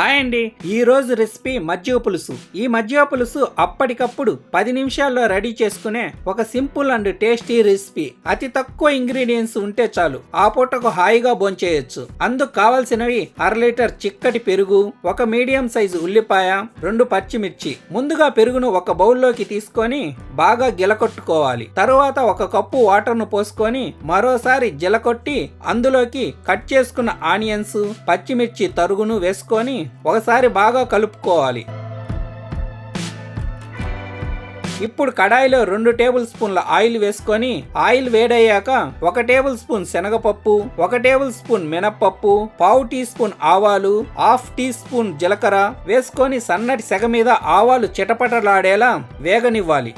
Hi అండి. ఈ రోజు రెసిపీ మజ్జిగ పులుసు. ఈ మజ్జిగ పులుసు అప్పటికప్పుడు పది నిమిషాల్లో రెడీ చేసుకునే ఒక సింపుల్ అండ్ టేస్టీ రెసిపీ. అతి తక్కువ ఇంగ్రీడియంట్స్ ఉంటే చాలు. ఆ పూటకు హాయిగా భోంచేయొచ్చు. అందుకు కావలసినవి అర లీటర్ చిక్కటి పెరుగు ఒక మీడియం సైజు ఉల్లిపాయ రెండు పచ్చిమిర్చి. ముందుగా పెరుగును ఒక బౌల్లోకి తీసుకొని బాగా గిలకొట్టుకోవాలి. తరువాత ఒక కప్పు వాటర్ను పోసుకొని మరోసారి జిలకొట్టి అందులోకి కట్ చేసుకున్న ఆనియన్స్ పచ్చిమిర్చి తరుగును వేసుకొని ఒకసారి బాగా కలుపుకోవాలి. ఇప్పుడు కడాయిలో రెండు టేబుల్ స్పూన్ల ఆయిల్ వేసుకొని ఆయిల్ వేడయ్యాక ఒక టేబుల్ స్పూన్ శనగపప్పు ఒక టేబుల్ స్పూన్ మినప్పప్పు పావు టీ స్పూన్ ఆవాలు హాఫ్ టీ స్పూన్ జీలకర్ర వేసుకొని సన్నటి సెగ మీద ఆవాలు చిటపటలాడేలా వేగనివ్వాలి.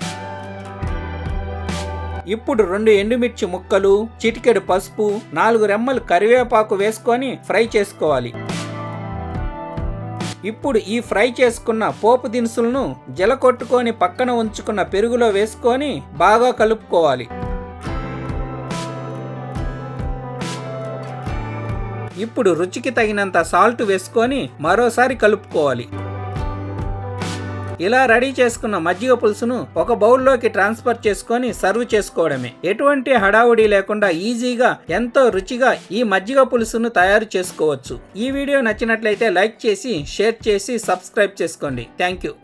ఇప్పుడు రెండు ఎండుమిర్చి ముక్కలు చిటికెడు పసుపు నాలుగు రెమ్మలు కరివేపాకు వేసుకొని ఫ్రై చేసుకోవాలి. ఇప్పుడు ఈ ఫ్రై చేసుకున్న పోపు దినుసులను జలకొట్టుకొని పక్కన ఉంచుకున్న పెరుగులో వేసుకొని బాగా కలుపుకోవాలి. ఇప్పుడు రుచికి తగినంత సాల్ట్ వేసుకొని మరోసారి కలుపుకోవాలి. ఇలా రెడీ చేసుకున్న మజ్జిగ పులుసును ఒక బౌల్లోకి ట్రాన్స్ఫర్ చేసుకొని సర్వ్ చేసుకోవడమే. ఎటువంటి హడావుడి లేకుండా ఈజీగా ఎంతో రుచిగా ఈ మజ్జిగ పులుసును తయారు చేసుకోవచ్చు. ఈ వీడియో నచ్చినట్లయితే లైక్ చేసి షేర్ చేసి సబ్స్క్రైబ్ చేసుకోండి. Thank you.